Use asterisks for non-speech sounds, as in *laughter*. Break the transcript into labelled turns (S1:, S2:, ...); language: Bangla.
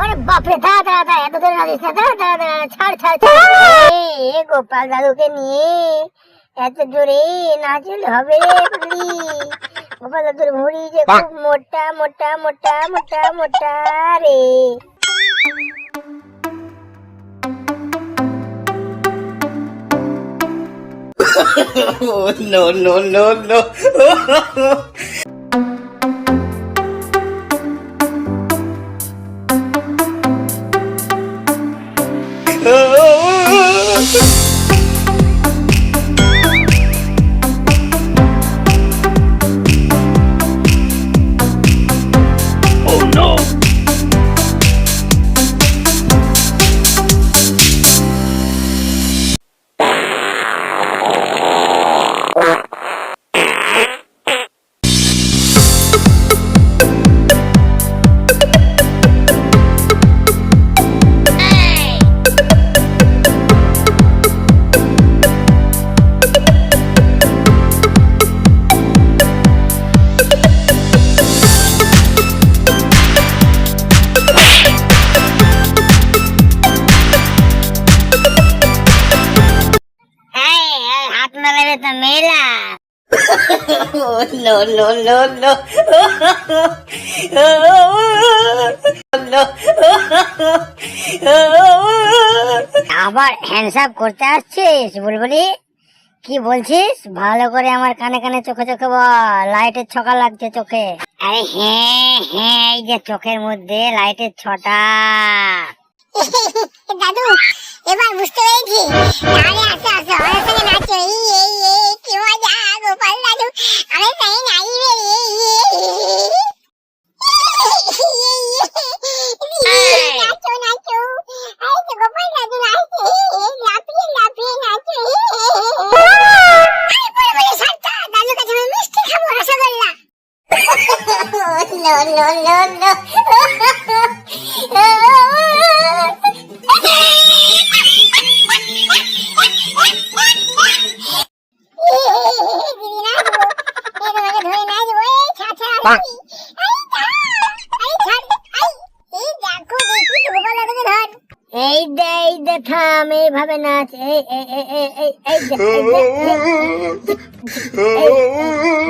S1: আরে বাপরে দাঁড়া দাঁড়া দাঁড়া এত নাচিস না দাঁড়া দাঁড়া দাঁড়া ছাড় ছাড় ছাড়। এই, এ গোপাল দাদুকে নিয়ে এত জোরে নাচলে হবে পাগলি। গোপাল দাদুর ভুঁড়ি যে খুব মোটা মোটা মোটা মোটা মোটা রে। *laughs*
S2: Oh, no, no, no, no. *laughs*
S1: হাত মেলাবে তো মেলা
S2: Oh, no, no, no, no. no.
S1: আবার হ্যান্ডসাপ করতে আসছিস বুলবুলি? কি বলছিস? ভালো করে আমার কানে কানে চোখে চোখে বল। লাইটের ছকা লাগছে চোখে। আরে হ্যাঁ হ্যাঁ এই যে চোখের মধ্যে লাইটের ছটা। *laughs*
S3: দাদু এবার বুঝতে পেরেছি তাহলে আসো আসো আমার সঙ্গে নাচো এই এই এই কি মজা গোপাল দাদু আমার সঙ্গে নাচবে নাচো নাচো এই তো গোপাল দাদু নাচছে লাফিয়ে লাফিয়ে নাচো আরে বলে বলে সারটা দাদুর কাছে আমি মিষ্টি খাব rasgulla
S1: no no no no
S3: দিদি নাচবো এই তোমাকে ধরে নাচবো এই ছাড় ছাড়
S2: বাহ।
S3: এই ছাড় এই এই দেখো দেখি গোপাল দাদুকে ধর
S1: এই দে এই দে থাম এইভাবে নাচ এই এই এই এই এই এই এই এই, এই এই